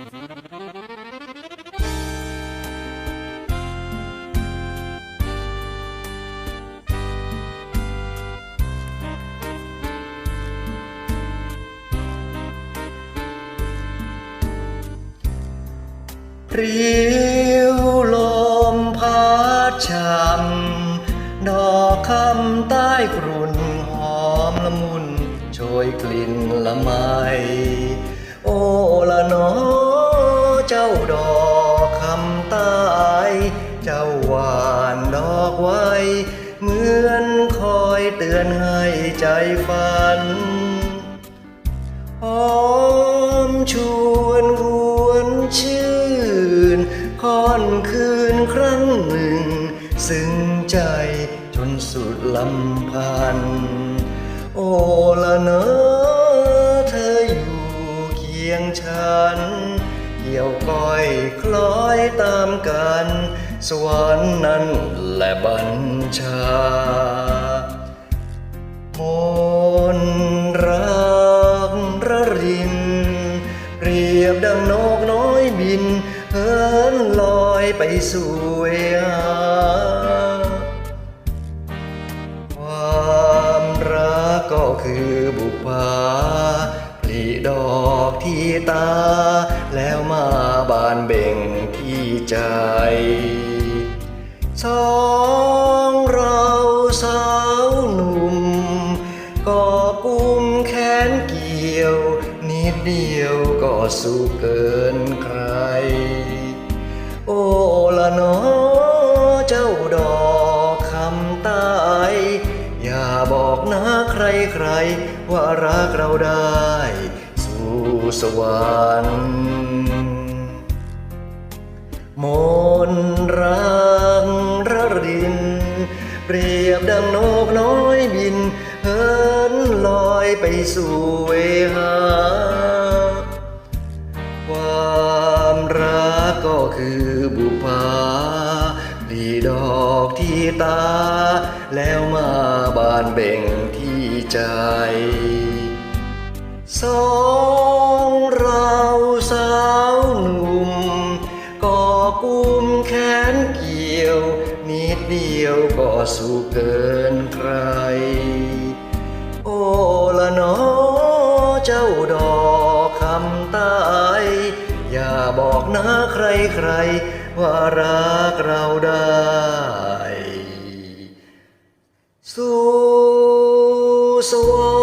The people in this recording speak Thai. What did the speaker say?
พริ้วลมพัดช่ำดอกคำใต้กรุ่นหอมละมุนโชยกลิ่นละไมโอละหนอเจ้าดอกคำใต้เจ้าหวานดอกไว้ เหมือนคอยเตือนให้ใจฝันหอมชวนหวนชื่นค่อนคืนครั้งหนึ่ง ซึ้งใจจนสุดลำพัน โอละเนอเธออยู่เคียงฉัน เกี่ยวก้อยคล้อยตามกัน สวรรค์นั้นและบัญชามนรักระริน เปรียบดังนกน้อยบินเหินลอยไปสู่เวหาความรักก็คือบุพภา ที่ตา แล้วมาบานเบ่งที่ใจ สองเราสาวหนุ่มก็กุมแขนเกี่ยว นิดเดียวก็สู้เกินใคร โอ้ละนอเจ้าดอกคำใต้อย่าบอกนะใครใครๆว่ารักเราได้ สู่สวรรค์มนรังระริน เปรียบดังนกน้อยบินเหินลอยไปสู่เวหา ความรักก็คือบุพาปลีดอกที่ตา แล้วมาบานเบ่งที่ใจ สองเราสาวหนุ่มก็กุมแขนเกี่ยว นิดเดียวก็สู้เกินใคร โอ้ละนอเจ้าดอกคำใต้อย่าบอกนะใครใครๆว่ารักเราได้ สู่สวร